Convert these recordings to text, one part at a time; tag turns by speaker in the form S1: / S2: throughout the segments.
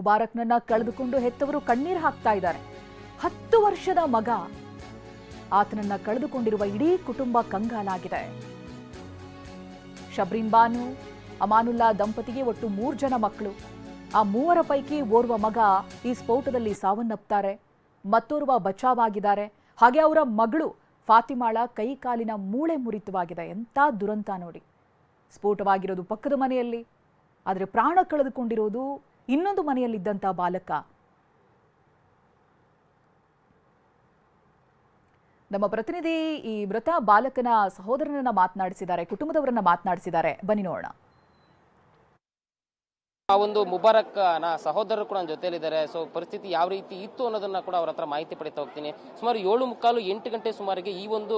S1: ಮುಬಾರಕ್ನನ್ನ ಕಳೆದುಕೊಂಡು ಹೆತ್ತವರು ಕಣ್ಣೀರು ಹಾಕ್ತಾ ಇದ್ದಾರೆ. ಹತ್ತು ವರ್ಷದ ಮಗ ಆತನನ್ನ ಕಳೆದುಕೊಂಡಿರುವ ಇಡೀ ಕುಟುಂಬ ಕಂಗಾಲಾಗಿದೆ. ಶಬ್ರಿಂಬಾನು ಬಾನು, ಅಮಾನುಲ್ಲಾ ದಂಪತಿಗೆ ಒಟ್ಟು ಮೂರು ಜನ ಮಕ್ಕಳು. ಆ ಮೂವರ ಪೈಕಿ ಓರ್ವ ಮಗ ಈ ಸ್ಫೋಟದಲ್ಲಿ ಸಾವನ್ನಪ್ತಾರೆ, ಮತ್ತೋರ್ವ ಬಚಾವಾಗಿದ್ದಾರೆ. ಹಾಗೆ ಅವರ ಮಗಳು ಫಾತಿಮಾಳ ಕೈ ಕಾಲಿನ ಮೂಳೆ ಮುರಿತವಾಗಿದೆ ಎಂಥ ದುರಂತ ನೋಡಿ. ಸ್ಫೋಟವಾಗಿರೋದು ಪಕ್ಕದ ಮನೆಯಲ್ಲಿ, ಆದರೆ ಪ್ರಾಣ ಕಳೆದುಕೊಂಡಿರೋದು ಇನ್ನೊಂದು ಮನೆಯಲ್ಲಿದ್ದಂಥ ಬಾಲಕ. ನಮ್ಮ ಪ್ರತಿನಿಧಿ ಈ ಮೃತ ಬಾಲಕನ ಸಹೋದರನನ್ನ ಮಾತನಾಡಿಸಿದ್ದಾರೆ ಕುಟುಂಬದವರನ್ನ ಮಾತನಾಡಿಸಿದ್ದಾರೆ. ಬನ್ನಿ ನೋಡೋಣ.
S2: ಆ ಒಂದು ಮುಬಾರಕ್ನ ಸಹೋದರರು ಕೂಡ ನನ್ನ ಇದ್ದಾರೆ ಸೊ, ಪರಿಸ್ಥಿತಿ ಯಾವ ರೀತಿ ಇತ್ತು ಅನ್ನೋದನ್ನ ಕೂಡ ಅವ್ರ ಹತ್ರ ಮಾಹಿತಿ ಪಡಿತಾ ಹೋಗ್ತೀನಿ. ಸುಮಾರು ಏಳು ಮುಕ್ಕಾಲು ಎಂಟು ಗಂಟೆ ಸುಮಾರಿಗೆ ಈ ಒಂದು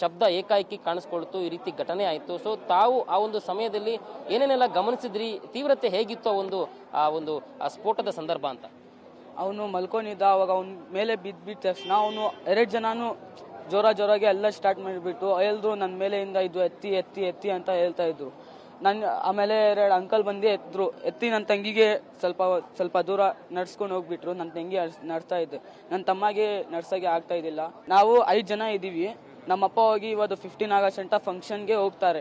S2: ಶಬ್ದ ಏಕಾಏಕಿ ಕಾಣಿಸ್ಕೊಳ್ತು, ಈ ರೀತಿ ಘಟನೆ ಆಯಿತು. ಸೊ, ತಾವು ಆ ಒಂದು ಸಮಯದಲ್ಲಿ ಏನೇನೆಲ್ಲ ಗಮನಿಸಿದ್ರಿ? ತೀವ್ರತೆ ಹೇಗಿತ್ತು ಆ ಒಂದು ಆ ಒಂದು ಸ್ಫೋಟದ ಸಂದರ್ಭ ಅಂತ?
S3: ಅವನು ಮಲ್ಕೊಂಡಿದ್ದ, ಅವಾಗ ಅವನ ಮೇಲೆ ಬಿದ್ದು ಬಿದ್ದ ತಕ್ಷಣ ಅವನು ಎರಡು ಜನನು ಜೋರ ಜೋರಾಗಿ ಎಲ್ಲ ಸ್ಟಾರ್ಟ್ ಮಾಡಿಬಿಟ್ಟು ಎಲ್ರು ನನ್ನ ಮೇಲೆಯಿಂದ ಇದು ಎತ್ತಿ ಎತ್ತಿ ಎತ್ತಿ ಅಂತ ಹೇಳ್ತಾ ಇದ್ರು. ನನ್ನ ಆಮೇಲೆ ಎರಡು ಅಂಕಲ್ ಬಂದು ಎದ್ರು ಎತ್ತಿ ನನ್ನ ತಂಗಿಗೆ ಸ್ವಲ್ಪ ಸ್ವಲ್ಪ ದೂರ ನಡ್ಸ್ಕೊಂಡು ಹೋಗ್ಬಿಟ್ರು. ನನ್ನ ತಂಗಿ ನಡ್ಸ್ತಾ ಇದ್ದೆ ನನ್ನ ತಮ್ಮಗೆ ನಡ್ಸೋಕೆ ಆಗ್ತಾ ಇದ್ದಿಲ್ಲ. ನಾವು ಐದು ಜನ ಇದ್ದೀವಿ. ನಮ್ಮಪ್ಪ ಹೋಗಿ ಇವತ್ತು ಫಿಫ್ಟೀನ್ ಆಗಸ್ಟ್ ಅಂತ ಫಂಕ್ಷನ್ಗೆ ಹೋಗ್ತಾರೆ.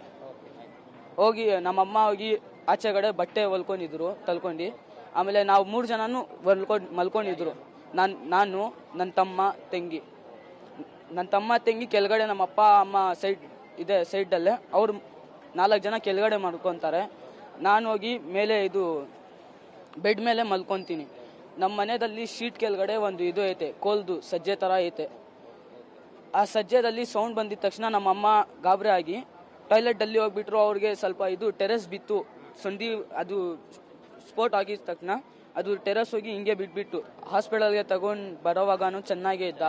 S3: ಹೋಗಿ ನಮ್ಮಮ್ಮ ಹೋಗಿ ಆಚೆಗಡೆ ಬಟ್ಟೆ ಹೊಲ್ಕೊಂಡಿದ್ರು, ತಲ್ಕೊಂಡು. ಆಮೇಲೆ ನಾವು ಮೂರು ಜನನು ಹೊಲ್ಕೊಂಡು, ಮಲ್ಕೊಂಡಿದ್ರು. ನಾನು ನಾನು ನನ್ನ ತಮ್ಮ, ತಂಗಿ. ನನ್ನ ತಮ್ಮ, ತಂಗಿ ಕೆಳಗಡೆ ನಮ್ಮ ಅಪ್ಪ ಅಮ್ಮ ಸೈಡ್ ಇದೆ ಸೈಡಲ್ಲೇ ಅವ್ರು ನಾಲ್ಕು ಜನ ಕೆಳಗಡೆ ಮಾಡ್ಕೊತಾರೆ ನಾನು ಹೋಗಿ ಮೇಲೆ ಇದು ಬೆಡ್ ಮೇಲೆ ಮಲ್ಕೊತೀನಿ. ನಮ್ಮ ಮನೆಯಲ್ಲಿ ಶೀಟ್ ಕೆಳಗಡೆ ಒಂದು ಇದು ಐತೆ, ಕೋಲ್ದು ಸಜ್ಜೆ ಥರ ಐತೆ. ಆ ಸಜ್ಜೆದಲ್ಲಿ ಸೌಂಡ್ ಬಂದಿದ ತಕ್ಷಣ ನಮ್ಮಮ್ಮ ಗಾಬರಿ ಆಗಿ ಟಾಯ್ಲೆಟಲ್ಲಿ ಹೋಗ್ಬಿಟ್ರು, ಅವ್ರಿಗೆ ಸ್ವಲ್ಪ ಇದು ಟೆರೆಸ್ ಬಿತ್ತು. ಸಂಧಿ ಅದು ಸ್ಪೋಟ್ ಆಗಿದ ತಕ್ಷಣ ಅದು ಟೆರೆಸ್ ಹೋಗಿ ಹಿಂಗೆ ಬಿಟ್ಬಿಟ್ಟು ಹಾಸ್ಪಿಟಲ್ಗೆ ತಗೊಂಡು ಬರೋವಾಗನು ಚೆನ್ನಾಗೇ ಇದ್ದ.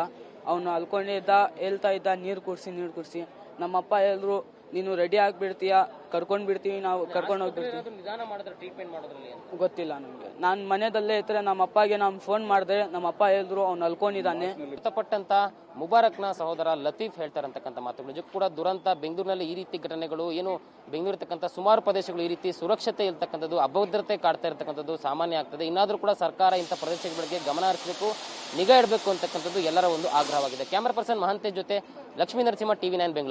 S3: ಅವನು ಅಲ್ಕೊಂಡೇ ಇದ್ದ, ಹೇಳ್ತಾ ಇದ್ದ, ನೀರು ಕುಡಿಸಿ ನೀರು ಕುಡಿಸಿ. ನಮ್ಮಪ್ಪ ಹೇಳಿದ್ರು ನೀನು ರೆಡಿ ಆಗ್ಬಿಡ್ತೀಯ? ಕರ್ಕೊಂಡು ಬಿಡ್ತೀವಿ ನಾವು ಕರ್ಕೊಂಡು ಹೋಗ್ಬಿಡ್ತೀವಿ.
S2: ನಿಧಾನ ಮಾಡಿದ್ರೆ ಟ್ರೀಟ್ಮೆಂಟ್ ಮಾಡೋದ್ರಲ್ಲಿ
S3: ಗೊತ್ತಿಲ್ಲ ನನಗೆ ನಾನು ಮನೆಯಲ್ಲೇ ಇದ್ರೆ ನಮ್ಮ ಅಪ್ಪಗೆ ನಾನು ಫೋನ್ ಮಾಡಿದ್ರೆ ನಮ್ಮ ಅಪ್ಪ ಹೇಳಿದ್ರು ಅವ್ನು ಅಲ್ಕೊಂಡಿದ್ದಾನೆ.
S2: ಮೃತಪಟ್ಟಂತ ಮುಬಾರಕ್ನ ಸಹೋದರ ಲತೀಫ್ ಹೇಳ್ತಾರೆ ಅಂತಕ್ಕಂಥ ಮಾತುಗಳು. ನಿಜಕ್ಕೂ ಕೂಡ ದುರಂತ ಬೆಂಗಳೂರಿನಲ್ಲಿ ಈ ರೀತಿ ಘಟನೆಗಳು ಏನು ಬೆಂಗಳೂರು ಇರ್ತಕ್ಕಂಥ ಸುಮಾರು ಪ್ರದೇಶಗಳು ಈ ರೀತಿ ಸುರಕ್ಷತೆ ಇರ್ತಕ್ಕಂಥದ್ದು ಅಭದ್ರತೆ ಕಾಡ್ತಾ ಇರ್ತಕ್ಕಂಥದ್ದು ಸಾಮಾನ್ಯ ಆಗ್ತದೆ. ಇನ್ನಾದರೂ ಕೂಡ ಸರ್ಕಾರ ಇಂಥ ಪ್ರದೇಶಗಳಿಗೆ ಗಮನ ಹರಿಸಬೇಕು ನಿಗಾ ಇಡಬೇಕು ಅಂತಕ್ಕಂಥದ್ದು ಎಲ್ಲರ ಒಂದು ಆಗ್ರಹವಾಗಿದೆ. ಕ್ಯಾಮರಾ ಪರ್ಸನ್ ಮಹಂತೇಶ್ ಜೊತೆ ಲಕ್ಷ್ಮೀ ನರಸಿಂಹ ಟಿವಿ ನೈನ್ ಬೆಂಗಳೂರು.